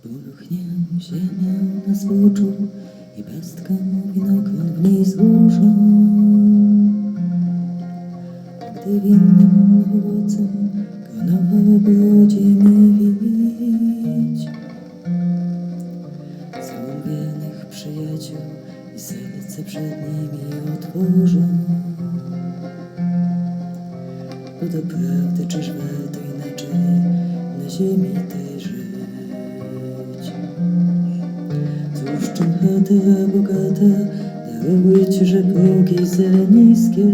Ziemia na zboczu i pestka winogron w niej złoża. Gdy winnym owocem gronowa będzie mi. Swą wiernych przyjaciół i serce przed nimi otworzę. Bo doprawdy czyż warto inaczej na ziemi tej bogata daruj ci, że progi za niskie?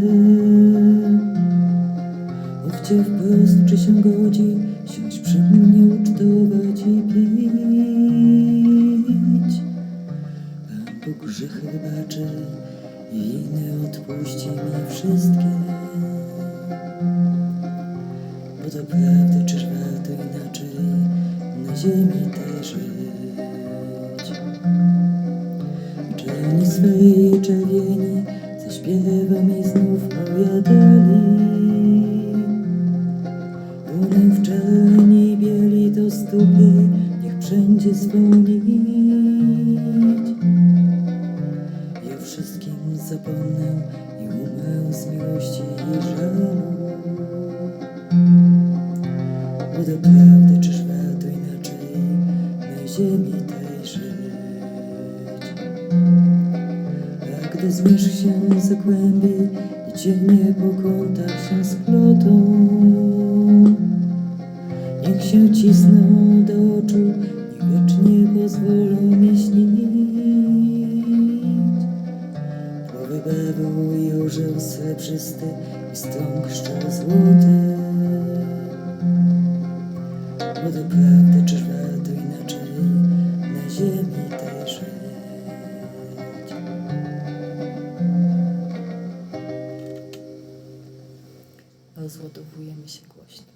Mówcie wprost, czy się godzi siąść przy mnie ucztować i pić. Pan Bóg grzechy wybaczy winy odpuści mi wszystkie. Bo to prawdy, czyż warto inaczej na ziemi tej oni swej czerwieni ze śpiewami znów powiadali? Runę w czerni bieli to stupie, niech wszędzie swą nić. I o wszystkim zapomnę i umrę z miłości i żalu. Bo doprawdy czyż warto inaczej na ziemi gdy zmierz się zagłębi i cienie po kątach się splotą, niech się cisną do oczu, niech wiecznie pozwolą mi śnić. Płowy bewu i orzeł srebrzysty i strąg szczel złoty. Bo doprawdy czyż warto inaczej na ziemi Rozładowujemy się głośno.